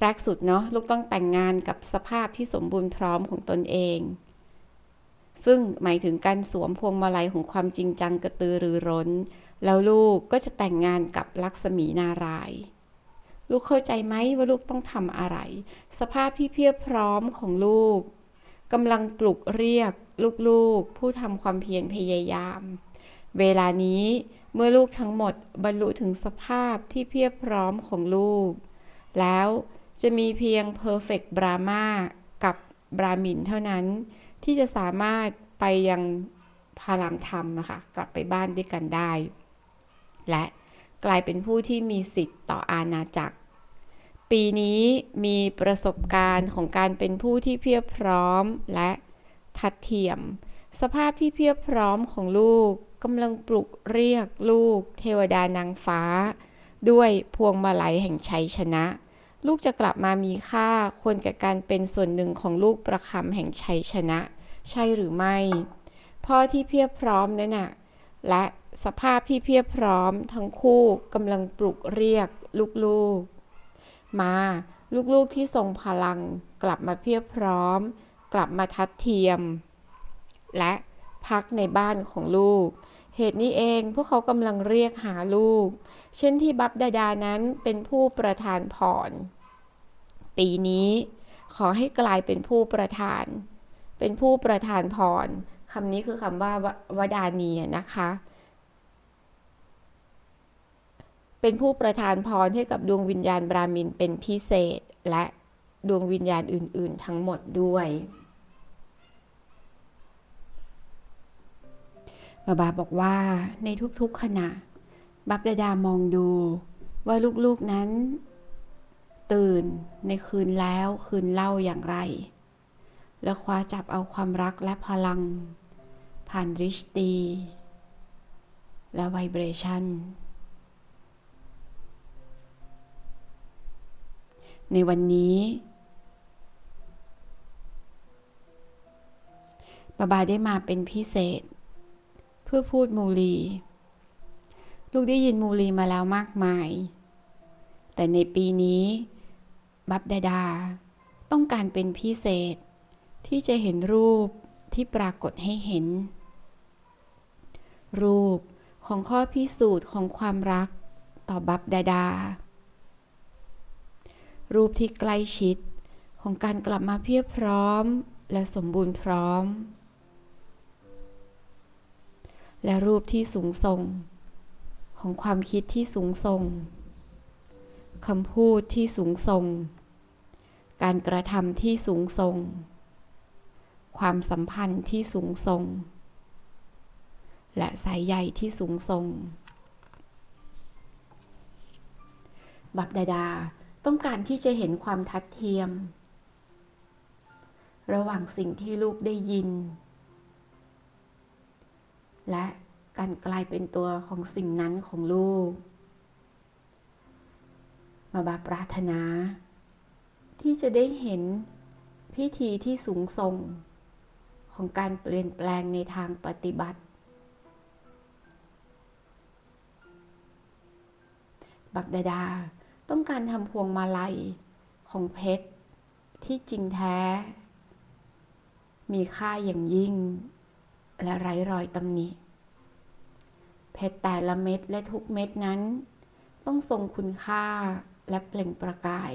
แรกสุดเนาะลูกต้องแต่งงานกับสภาพที่สมบูรณ์พร้อมของตนเอง ซึ่งหมายถึงการสวมพวงมาลัยของความจริงจังกระตือรือร้น แล้วลูกก็จะแต่งงานกับลักษมีนาราย ลูกเข้าใจไหมว่าลูกต้องทำอะไร สภาพที่เพียบพร้อมของลูกกำลังปลุกเรียกลูกๆ ผู้ทำความเพียรพยายาม เวลานี้เมื่อลูกทั้งหมดบรรลุถึงสภาพที่เพียบพร้อมของลูก แล้วจะมีเพียง perfect Brahma กับบรามินเท่านั้น ที่จะสามารถไปยังพารามธรรมนะคะกลับไปบ้านด้วยกันได้ และกลายเป็นผู้ที่มีสิทธิ์ต่ออาณาจักร ปีนี้มีประสบการณ์ของการเป็นผู้ที่เพียบพร้อมและทัดเทียม สภาพที่เพียบพร้อมของลูกกำลังปลุกเรียกลูก เทวดานางฟ้า ด้วยพวงมาลัยแห่งชัยชนะ ลูกจะกลับมามีค่าควรแก่การเป็นส่วนหนึ่งของลูกประคำแห่งชัยชนะ ใช่หรือไม่ พ่อที่เพียบพร้อมนั่นน่ะและสภาพที่เพียบพร้อมทั้งคู่กำลังปลุกเรียกลูกๆ มาลูกๆที่ทรงพลังกลับมาเพียบพร้อม กลับมาทัดเทียม และพักในบ้านของลูก เหตุนี้เองพวกเขากำลังเรียกหาลูก เช่นที่บับดาดานั้นเป็นผู้ประทานพร ปีนี้ขอให้กลายเป็นผู้ประทาน เป็นผู้ประทานพรคำนี้คือคำว่าวดานีนะคะ เป็นผู้ประทานพรให้กับดวงวิญญาณบรามินเป็นพิเศษและดวงวิญญาณอื่น ๆ ทั้งหมดด้วย บาบาบอกว่าในทุกๆขณะ บับดาดามองดูว่าลูกๆนั้น ตื่นในคืนแล้วคืนเล่าอย่างไร และคว้าจับเอาความรักและพลัง ผ่านริชตี และไวเบรชันในวันนี้บาบาได้มาเป็นพิเศษ เพื่อพูดมูลี ลูกได้ยินมูลีมาแล้วมากมาย แต่ในปีนี้ บับดาดา ต้องการเป็นพิเศษ ที่จะเห็นรูปที่ปรากฏให้เห็น รูปของข้อพิสูจน์ของความรักต่อบับดาดา รูปที่ใกล้ชิดของการกลับมาเพียบพร้อมและสมบูรณ์พร้อม และรูปที่สูงส่ง ของความคิดที่สูงส่งคำพูดที่สูงส่ง การกระทำที่สูงส่ง ความสัมพันธ์ที่สูงส่ง และสายใยที่สูงส่ง บับดาดาต้องการที่จะเห็นความทัดเทียม ระหว่างสิ่งที่ลูกได้ยิน และ การกลายเป็นตัวของสิ่งนั้นของลูก มาบาปรารถนา ที่จะได้เห็นพิธีที่สูงส่ง ของการเปลี่ยนแปลงในทางปฏิบัติ บักดาดาต้องการทำพวงมาลัยของเพชรที่จริงแท้ มีค่าอย่างยิ่ง และไร้รอยตำหนิ เพชรแต่ละเม็ดและทุกเม็ดนั้น ต้องทรงคุณค่าและเปล่งประกาย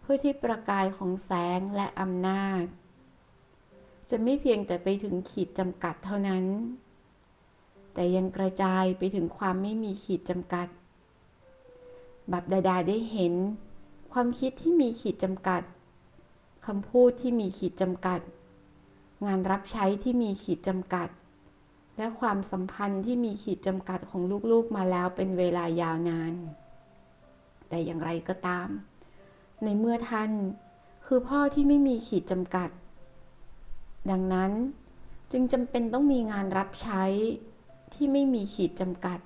เพื่อที่ประกายของแสงและอำนาจ จะไม่เพียงแต่ไปถึงขีดจำกัดเท่านั้น แต่ยังกระจายไปถึงความไม่มีขีดจำกัด บับดาดาได้เห็น ความคิดที่มีขีดจำกัดคำพูดที่มีขีดจำกัด งานรับใช้ที่มีขีดจำกัด และความสัมพันธ์ที่มีขีดจำกัดของลูกๆมาแล้วเป็นเวลายาวนาน แต่อย่างไรก็ตาม ในเมื่อท่านคือพ่อที่ไม่มีขีดจำกัด ดังนั้นจึงจำเป็นต้องมีงานรับใช้ที่ไม่มีขีดจำกัด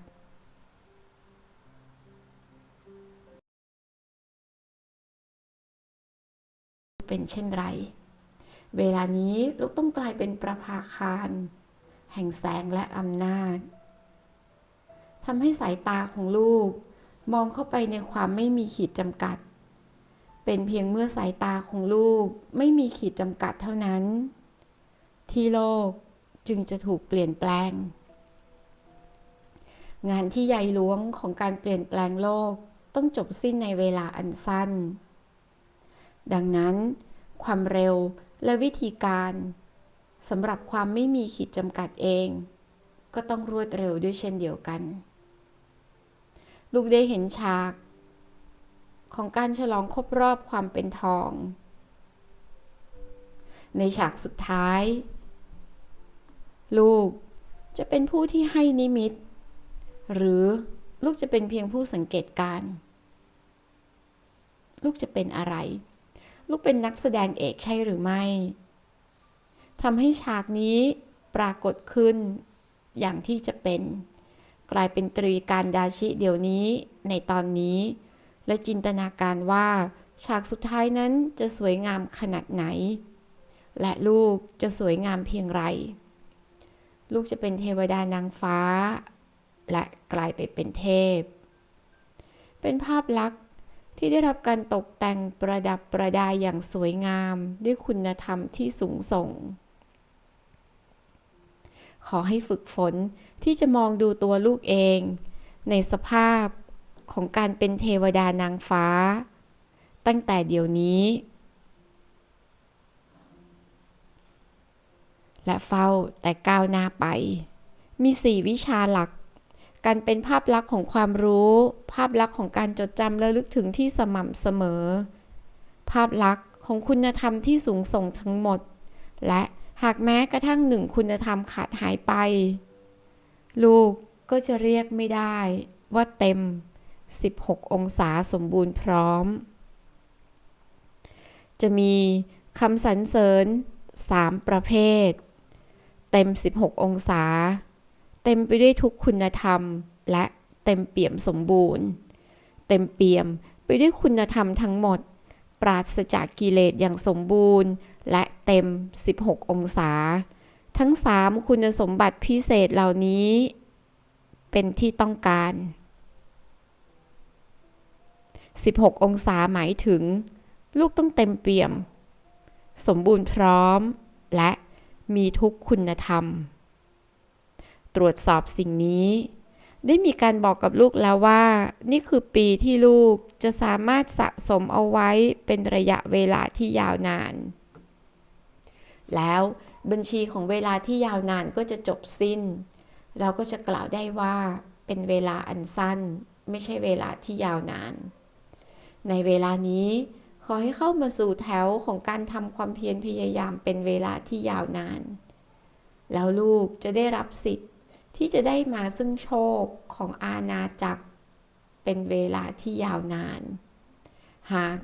เป็นเช่นไร เวลานี้ลูกต้องกลายเป็นประภาคาร แห่งแสงและอำนาจทำให้สายตาของลูก มองเข้าไปในความไม่มีขีดจำกัด เป็นเพียงเมื่อสายตาของลูกไม่มีขีดจำกัดเท่านั้น ที่โลกจึงจะถูกเปลี่ยนแปลง งานที่ใหญ่หลวงของการเปลี่ยนแปลงโลกต้องจบสิ้นในเวลาอันสั้น ดังนั้น ความเร็วและวิธีการ สำหรับความไม่มีขีดจำกัดเอง ก็ต้องรวดเร็วด้วยเช่นเดียวกัน ลูกได้เห็นฉาก ของการฉลองครบรอบความเป็นทอง ในฉากสุดท้าย ลูกจะเป็นผู้ที่ให้นิมิต หรือลูกจะเป็นเพียงผู้สังเกตการ ลูกจะเป็นอะไร ลูกเป็นนักแสดงเอกใช่หรือไม่ ทำให้ฉากนี้ปรากฏขึ้นอย่างที่จะเป็น กลายเป็นตรีการดาชิเดี๋ยวนี้ในตอนนี้ และจินตนาการว่า ฉากสุดท้ายนั้นจะสวยงามขนาดไหน และลูกจะสวยงามเพียงไร ลูกจะเป็นเทวดานางฟ้า และกลายไปเป็นเทพ เป็นภาพลักษณ์ที่ได้รับการตกแต่งประดับประดาอย่างสวยงามด้วยคุณธรรมที่สูงส่ง ขอให้ฝึกฝนที่จะมองดูตัวลูกเอง ในสภาพของการเป็นเทวดานางฟ้า ตั้งแต่เดี๋ยวนี้ และเฝ้าแต่ก้าวหน้าไป มีสี่วิชาหลัก การเป็นภาพลักษณ์ของความรู้ ภาพลักษณ์ของการจดจำและลึกถึงที่สม่ำเสมอ ภาพลักษณ์ของคุณธรรมที่สูงส่งทั้งหมด และ หากแม้กระทั่งหนึ่งคุณธรรมขาดหายไป ลูกก็จะเรียกไม่ได้ว่าเต็ม 16 องศาสมบูรณ์พร้อม จะมีคำสรรเสริญ 3 ประเภท เต็ม 16 องศา เต็มไปด้วยทุกคุณธรรม และเต็มเปี่ยมสมบูรณ์ เต็มเปี่ยมไปด้วยคุณธรรมทั้งหมด ปราศจากกิเลสอย่างสมบูรณ์ และ เต็ม 16 องศา ทั้ง 3 คุณสมบัติพิเศษเหล่านี้ เป็นที่ต้องการ 16 องศาหมายถึง ลูกต้องเต็มเปี่ยม สมบูรณ์พร้อม และมีทุกคุณธรรม ตรวจสอบสิ่งนี้ ได้มีการบอกกับลูกแล้วว่า นี่คือปีที่ลูกจะสามารถสะสมเอาไว้เป็นระยะเวลาที่ยาวนาน แล้วบัญชีของเวลาที่ยาวนานก็จะจบสิ้น เราก็จะกล่าวได้ว่าเป็นเวลาอันสั้น ไม่ใช่เวลาที่ยาวนาน ในเวลานี้ขอให้เข้ามาสู่แถวของการทำความเพียรพยายามเป็นเวลาที่ยาวนาน แล้วลูกจะได้รับสิทธิ์ที่จะได้มาซึ่งโชคของอาณาจักร เป็นเวลาที่ยาวนาน หาก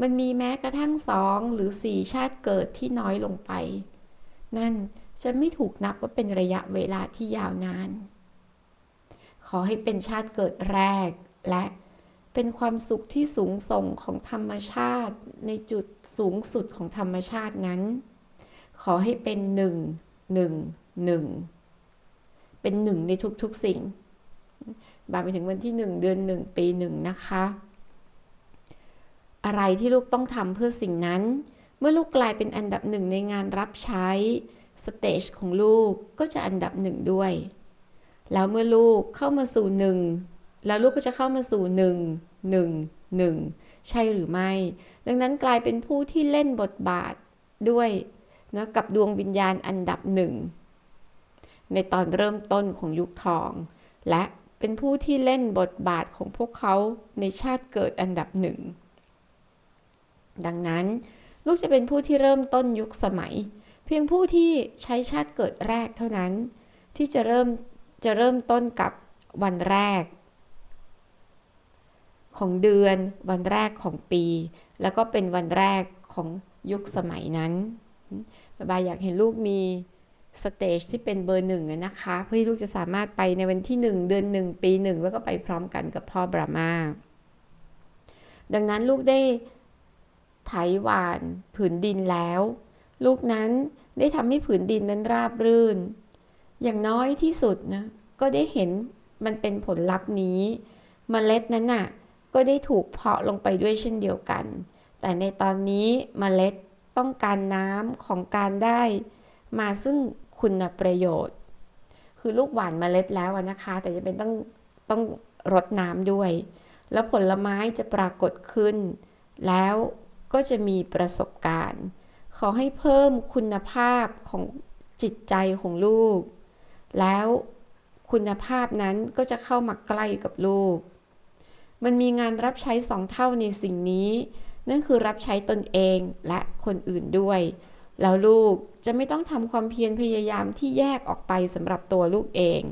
มันมีแม้กระทั่งสองหรือสี่ชาติเกิดที่น้อยลงไป นั่นจะไม่ถูกนับว่าเป็นระยะเวลาที่ยาวนาน ขอให้เป็นชาติเกิดแรกและเป็นความสุขที่สูงส่งของธรรมชาติในจุดสูงสุดของธรรมชาตินั้น ขอให้เป็นหนึ่งหนึ่งหนึ่งเป็นหนึ่งในทุกๆสิ่งบาไปถึงวันที่หนึ่งเดือนหนึ่งปีหนึ่งนะคะ อะไรที่ลูกต้องทำเพื่อสิ่งนั้น เมื่อลูกกลายเป็นอันดับหนึ่งในงานรับใช้สเตจของลูกก็จะอันดับหนึ่งด้วย แล้วเมื่อลูกเข้ามาสู่หนึ่งแล้วลูกก็จะเข้ามาสู่หนึ่งหนึ่งหนึ่งใช่หรือไม่ ดังนั้นกลายเป็นผู้ที่เล่นบทบาทด้วยนะกับดวงวิญญาณอันดับหนึ่งในตอนเริ่มต้นของยุคทอง และเป็นผู้ที่เล่นบทบาทของพวกเขาในชาติเกิดอันดับหนึ่ง ดังนั้น ลูกจะเป็นผู้ที่เริ่มต้นยุคสมัย เพียงผู้ที่ใช้ชาติเกิดแรกเท่านั้น ที่จะเริ่มจะเริ่มต้นกับวันแรก ของเดือนวันแรกของปี แล้วก็เป็นวันแรกของยุคสมัยนั้นบายอยากเห็นลูกมีสเตจที่เป็นเบอร์หนึ่งนะคะ เพื่อที่ลูกจะสามารถไปในวันที่ 1 เดือน 1 ปี 1 แล้วก็ไปพร้อมกันกับพ่อบรามาดังนั้นลูกได้ ไถหวานผืนดินแล้ว ลูกนั้นได้ทำให้ผืนดินนั้นราบรื่น อย่างน้อยที่สุดนะก็ได้เห็นมันเป็นผลลัพธ์นี้มเมล็ดนั้นน่ะ ก็ได้ถูกเพาะลงไปด้วยเช่นเดียวกัน แต่ในตอนนี้เมล็ดต้องการน้ำของการได้ มาซึ่งคุณประโยชน์ คือลูกหวานเมล็ดแล้วนะคะ แต่จะเป็นต้องต้องรดน้ำด้วย แล้วผลไม้จะปรากฏขึ้น แล้ว ก็จะมีประสบการณ์ ขอให้เพิ่มคุณภาพของจิตใจของลูก แล้วคุณภาพนั้นก็จะเข้ามาใกล้กับลูก มันมีงานรับใช้สองเท่าในสิ่งนี้ นั่นคือรับใช้ตนเองและคนอื่นด้วย แล้วลูกจะไม่ต้องทำความเพียรพยายามที่แยกออกไปสำหรับตัวลูกเอง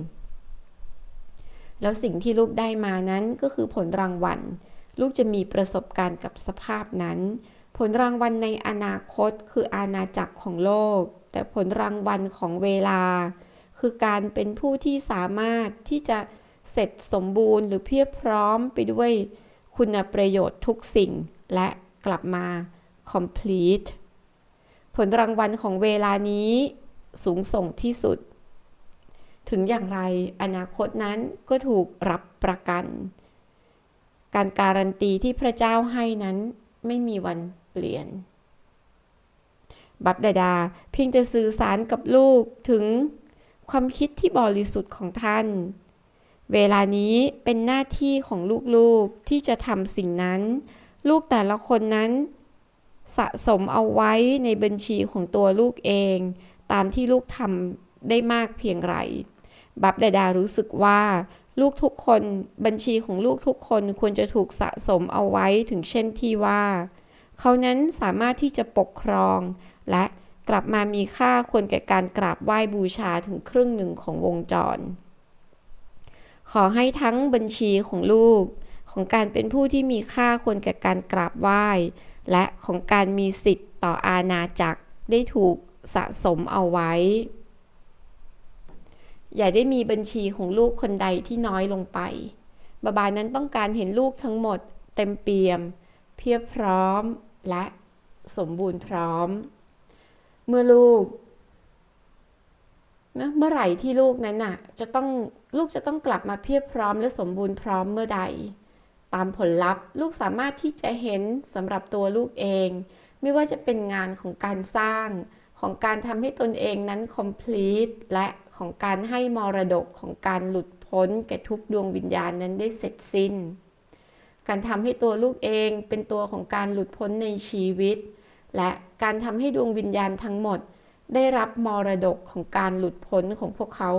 แล้วสิ่งที่ลูกได้มานั้นก็คือผลรางวัล ลูกจะมีประสบการณ์กับสภาพนั้น ผลรางวัลในอนาคตคืออาณาจักรของโลก แต่ผลรางวัลของเวลา คือการเป็นผู้ที่สามารถที่จะเสร็จสมบูรณ์หรือเพียบพร้อมไปด้วยคุณประโยชน์ทุกสิ่ง และกลับมา complete ผลรางวัลของเวลานี้สูงส่งที่สุด ถึงอย่างไรอนาคตนั้นก็ถูกรับประกัน การการันตีที่พระเจ้าให้นั้นไม่มีวันเปลี่ยน บับดาดาเพียงแต่สื่อสารกับลูกถึงความคิดที่บริสุทธิ์ของท่าน เวลานี้เป็นหน้าที่ของลูกๆที่จะทำสิ่งนั้น ลูกแต่ละคนนั้น สะสมเอาไว้ในบัญชีของตัวลูกเอง ตามที่ลูกทำได้มากเพียงไรบับดาดารู้สึกว่า ลูกทุกคนบัญชีของลูกทุกคนควรจะถูกสะสมเอาไว้ถึงเช่นที่ว่า เขานั้นสามารถที่จะปกครอง และกลับมามีค่าควรแก่การกราบไหว้บูชาถึงครึ่งหนึ่งของวงจร ขอให้ทั้งบัญชีของลูก ของการเป็นผู้ที่มีค่าควรแก่การกราบไหว้ และของการมีสิทธิ์ต่ออาณาจักรได้ถูกสะสมเอาไว้ อย่าได้มีบัญชีของลูกคนใดที่น้อยลงไป บาบานั้นต้องการเห็นลูกทั้งหมด เต็มเปี่ยม เพียบพร้อมและสมบูรณ์พร้อม เมื่อลูกนะเมื่อไหร่ที่ลูกนั้นน่ะ จะต้องลูกจะต้องกลับมาเพียบพร้อมและสมบูรณ์พร้อมเมื่อใด ตามผลลัพธ์ ลูกสามารถที่จะเห็นสำหรับตัวลูกเอง ไม่ว่าจะเป็นงานของการสร้าง ของการทำให้ตนเองนั้น complete และของการให้มรดกของการหลุดพ้นแก่ทุกดวงวิญญาณนั้นได้เสร็จสิ้น การทำให้ตัวลูกเองเป็นตัวของการหลุดพ้นในชีวิต และการทำให้ดวงวิญญาณทั้งหมด ได้รับมรดกของการหลุดพ้นของพวกเขา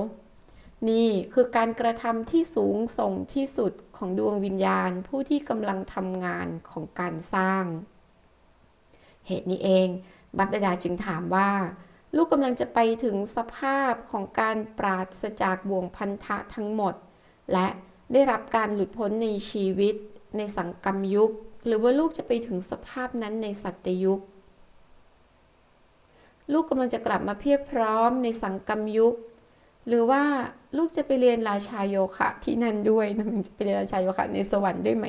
นี่คือการกระทำที่สูงส่งที่สุดของดวงวิญญาณผู้ที่กำลังทำงานของการสร้าง เหตุนี้เอง บัพดาดาจึงถามว่า ลูกกำลังจะไปถึงสภาพของการปราศจากบ่วงพันธะทั้งหมด และได้รับการหลุดพ้นในชีวิต ในสังกรรมยุค หรือว่าลูกจะไปถึงสภาพนั้นในสัตยุค ลูกกำลังจะกลับมาเพียบพร้อมในสังกรรมยุค หรือว่าลูกจะไปเรียนราชาโยคะที่นั่นด้วยนะมันจะไปเรียนราชาโยคะในสวรรค์ด้วยไหม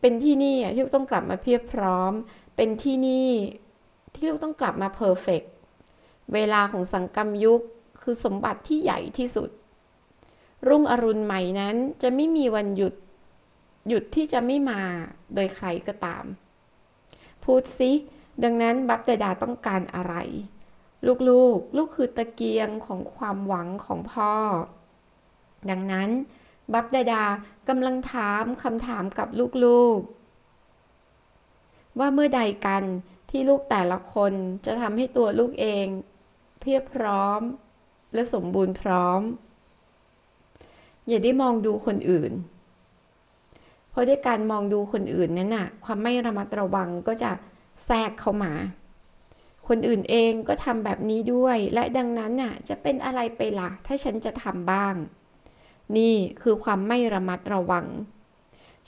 เป็นที่นี่ที่ต้องกลับมาเพียบพร้อม เป็นที่นี่ ที่ลูกต้องกลับมาเพอร์เฟกเวลาของสังกรรมยุคคือสมบัติที่ใหญ่ที่สุด รุ่งอรุณใหม่นั้นจะไม่มีวันหยุด หยุดที่จะไม่มาโดยใครก็ตาม พูดซิดังนั้นบัพเดดาต้องการอะไร ลูกๆลลูกคือตะเกียงของความหวังของพ่อ ดังนั้นบัพเดดากำลังถามคำถามกับลูกๆ ว่าเมื่อใดกัน ที่ลูกแต่ละคนจะทำให้ตัวลูกเอง เพียบพร้อม และสมบูรณ์พร้อม อย่าได้มองดูคนอื่น เพราะด้วยการมองดูคนอื่นนั้นน่ะ ความไม่ระมัดระวังก็จะแทรกเข้ามา คนอื่นเองก็ทำแบบนี้ด้วย และดังนั้นน่ะ จะเป็นอะไรไปล่ะ ถ้าฉันจะทำบ้าง นี่คือความไม่ระมัดระวัง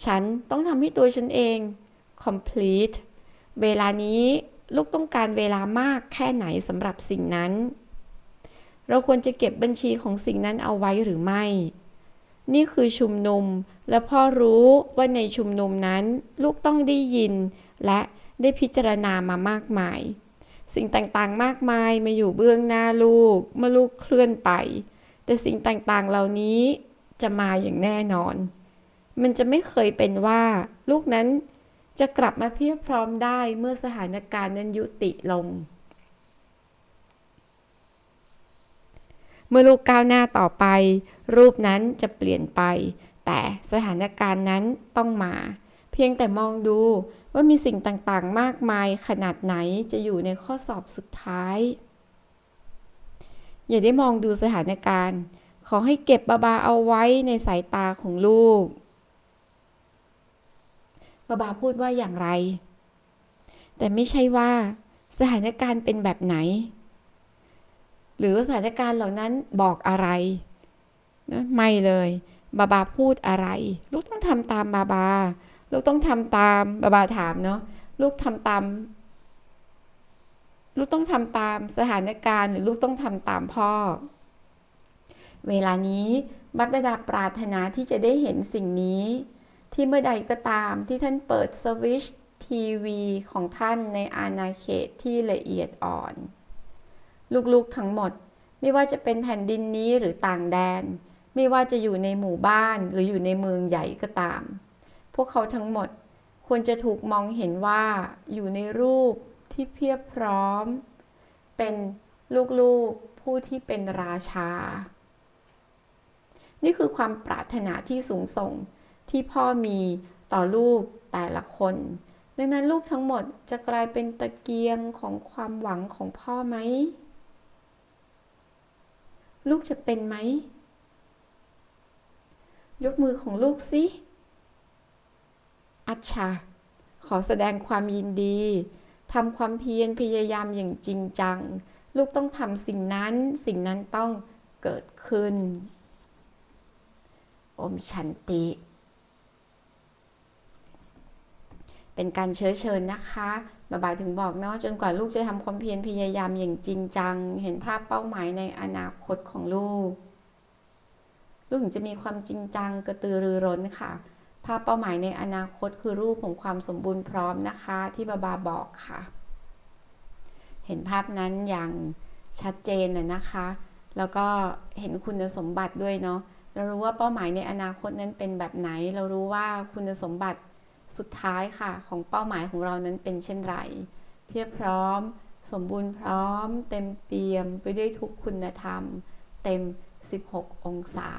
ฉันต้องทำให้ตัวฉันเอง complete เวลานี้ลูกต้องการเวลามากแค่ไหนสำหรับสิ่งนั้น เราควรจะเก็บบัญชีของสิ่งนั้นเอาไว้หรือไม่ นี่คือชุมนุมและพ่อรู้ว่าในชุมนุมนั้น ลูกต้องได้ยิน และได้พิจารณามามากมาย สิ่งต่างๆมากมายมาอยู่เบื้องหน้าลูกเมื่อลูกเคลื่อนไป แต่สิ่งต่างๆเหล่านี้จะมาอย่างแน่นอน มันจะไม่เคยเป็นว่า ลูกนั้น จะกลับมาเพียบพร้อมได้เมื่อสถานการณ์นั้นยุติลง เมื่อลูกก้าวหน้าต่อไป รูปนั้นจะเปลี่ยนไป แต่สถานการณ์นั้นต้องมา เพียงแต่มองดูว่ามีสิ่งต่างๆ มากมายขนาดไหนจะอยู่ในข้อสอบสุดท้าย อย่าได้มองดูสถานการณ์ ขอให้เก็บบาบาเอาไว้ในสายตาของลูก บาบาพูดว่าอย่างไร แต่ไม่ใช่ว่าสถานการณ์เป็นแบบไหน หรือสถานการณ์เหล่านั้นบอกอะไรนะไม่เลยบาบาพูดอะไร ลูกต้องทำตามบาบา ลูกต้องทำตามบาบาถามเนาะลูกทำตาม ลูกต้องทำตามสถานการณ์หรือลูกต้องทำตามพ่อ เวลานี้บัพดาดาปรารถนาที่จะได้เห็นสิ่งนี้ ที่เมื่อใดก็ตามที่ท่านเปิดสวิชทีวีของท่านในอาณาเขตที่ละเอียดอ่อน ลูกๆทั้งหมด ไม่ว่าจะเป็นแผ่นดินนี้หรือต่างแดน ไม่ว่าจะอยู่ในหมู่บ้านหรืออยู่ในเมืองใหญ่ก็ตาม พวกเขาทั้งหมดควรจะถูกมองเห็นว่าอยู่ในรูปที่เพียบพร้อม เป็นลูกๆผู้ที่เป็นราชา นี่คือความปรารถนาที่สูงส่ง ที่พ่อมีต่อลูกแต่ละคน ดังนั้นลูกทั้งหมดจะกลายเป็นตะเกียงของความหวังของพ่อไหม ลูกจะเป็นไหม ยกมือของลูกสิ อัชาขอแสดงความยินดีทำความเพียรพยายามอย่างจริงจัง ลูกต้องทำสิ่งนั้น สิ่งนั้นต้องเกิดขึ้น อมชันติ เป็นการเชื้อเชิญนะคะบาบาถึงบอกเนาะจนกว่าลูกจะทำความเพียรพยายามอย่างจริงจัง เห็นภาพเป้าหมายในอนาคตของลูก ลูกถึงจะมีความจริงจังกระตือรือร้นค่ะ ภาพเป้าหมายในอนาคตคือรูปของความสมบูรณ์พร้อมนะคะ ที่บาบาบอกค่ะ เห็นภาพนั้นอย่างชัดเจนเลยนะคะ แล้วก็เห็นคุณสมบัติด้วยเนาะเรารู้ว่าเป้าหมายในอนาคตนั้นเป็นแบบไหน เรารู้ว่าคุณสมบัติ สุดท้ายค่ะ ของเป้าหมายของเรานั้นเป็นเช่นไร เพียบพร้อม สมบูรณ์พร้อม เต็มเปี่ยมไปด้วยทุกคุณธรรม เต็ม 16 องศา